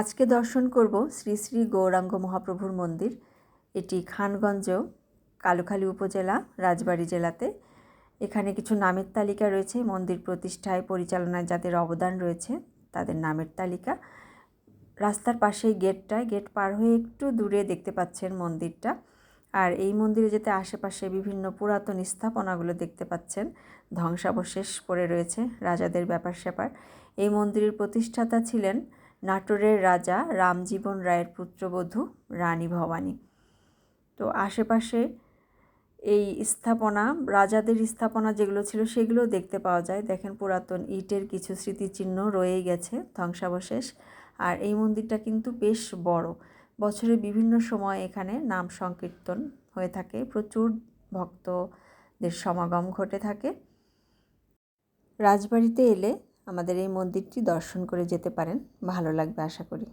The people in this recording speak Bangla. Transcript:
আজকে দর্শন করব শ্রী শ্রী গৌরাঙ্গ মহাপ্রভুর মন্দির। এটি খানগঞ্জ, কালুখালী উপজেলা, রাজবাড়ী জেলাতে। এখানে কিছু নামের তালিকা রয়েছে, মন্দির প্রতিষ্ঠায় পরিচালনায় যাদের অবদান রয়েছে তাদের নামের তালিকা। রাস্তার পাশেই গেটটায়, গেট পার হয়ে একটু দূরে দেখতে পাচ্ছেন মন্দিরটা। আর এই মন্দিরে যেতে আশেপাশে বিভিন্ন পুরাতন স্থাপনাগুলো দেখতে পাচ্ছেন। ধ্বংসাবশেষ পড়ে রয়েছে রাজাদের ব্যাপার স্যাপার এই মন্দিরের প্রতিষ্ঠাতা ছিলেন নাটোরের রাজা রামজীবন রায়ের পুত্রবধূ রানী ভবানী। তো আশেপাশে এই স্থাপনা, রাজাদের স্থাপনা যেগুলো ছিল সেগুলো দেখতে পাওয়া যায়। দেখেন পুরাতন ইটের কিছু স্মৃতিচিহ্ন রয়েই গেছে ধ্বংসাবশেষ। আর এই মন্দিরটা কিন্তু বেশ বড়। বছরের বিভিন্ন সময় এখানে নাম সংকীর্তন হয়ে থাকে। প্রচুর ভক্তদের সমাগম ঘটে থাকে। রাজবাড়িতে এলে আমাদের এই মন্দিরটি দর্শন করে যেতে পারেন। ভালো লাগবে আশা করি।